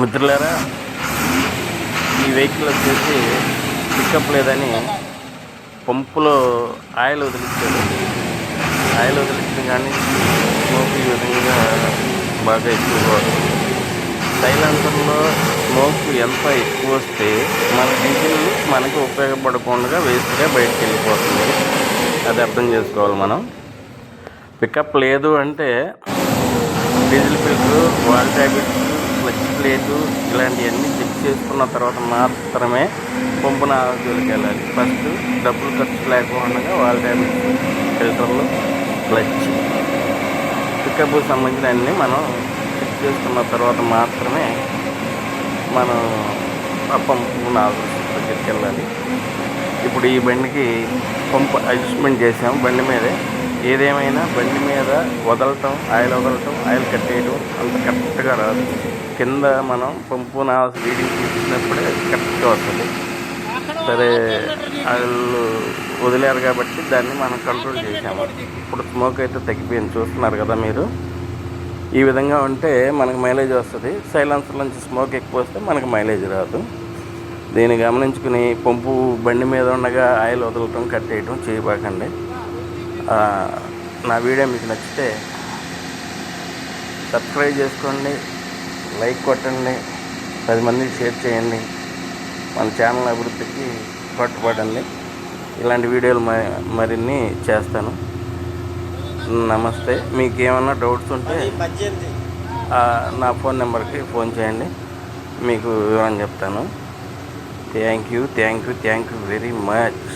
మిత్రులారా ఈ వెహికల్ వచ్చేసి పికప్ లేదని పంపులో ఆయిల్ వదిలించాడు ఆయిల్ వదిలించిన కానీ స్మోక్ ఈ విధంగా బాగా ఎక్కువ. వస్తుంది సైలెన్సర్లో స్మోక్ ఎంత ఎక్కువ వస్తే మన డీజిల్ మనకి ఉపయోగపడకుండా వేస్ట్గా బయటకు వెళ్ళిపోతుంది అది అర్థం చేసుకోవాలి మనం. పికప్ లేదు అంటే diesel filter valve tablets plate ఇలాంటివన్నీ చెక్ చేసుకున్న తర్వాత మాత్రమే పంపున నాలుగుకి వెళ్ళాలి. ఫస్ట్ డబ్బులు ఖర్చు లేకుండా వాళ్ళ ట్యాబ్లెట్స్ ఫిల్టర్లు క్లచ్ పికప్ సంబంధించిన అన్నీ మనం చెక్ చేసుకున్న తర్వాత మాత్రమే మనం ఆ పంపు దగ్గరికి వెళ్ళాలి. ఇప్పుడు ఈ బండికి పంపు అడ్జస్ట్మెంట్ చేసాం. బండి మీదే ఏదేమైనా బండి మీద వదలటం ఆయిల్ వదలటం ఆయిల్ కట్టేయడం అంత కరెక్ట్గా రాదు. కింద మనం పంపు నా రీడింగ్ తీసుకున్నప్పుడే కరెక్ట్గా వస్తుంది. సరే వాళ్ళు వదిలేరు కాబట్టి దాన్ని మనం కంట్రోల్ చేసాము ఇప్పుడు స్మోక్ అయితే తగ్గిపోయింది చూస్తున్నారు కదా మీరు. ఈ విధంగా ఉంటే మనకు మైలేజ్ వస్తుంది. సైలెన్సర్ నుంచి స్మోక్ ఎక్కువ వస్తే మనకు మైలేజ్ రాదు. దీన్ని గమనించుకుని పంపు బండి మీద ఉండగా ఆయిల్ వదలటం కట్టేయటం చేయబాకండి. నా వీడియో మీకు నచ్చితే సబ్స్క్రైబ్ చేసుకోండి. లైక్ కొట్టండి పది మందికి షేర్ చేయండి మన ఛానల్ అభివృద్ధికి పట్టుబడండి ఇలాంటి వీడియోలు మరిన్ని చేస్తాను. నమస్తే. మీకు ఏమైనా డౌట్స్ ఉంటే నా ఫోన్ నెంబర్కి ఫోన్ చేయండి. మీకు వివరం చెప్తాను. Thank you thank you thank you very much.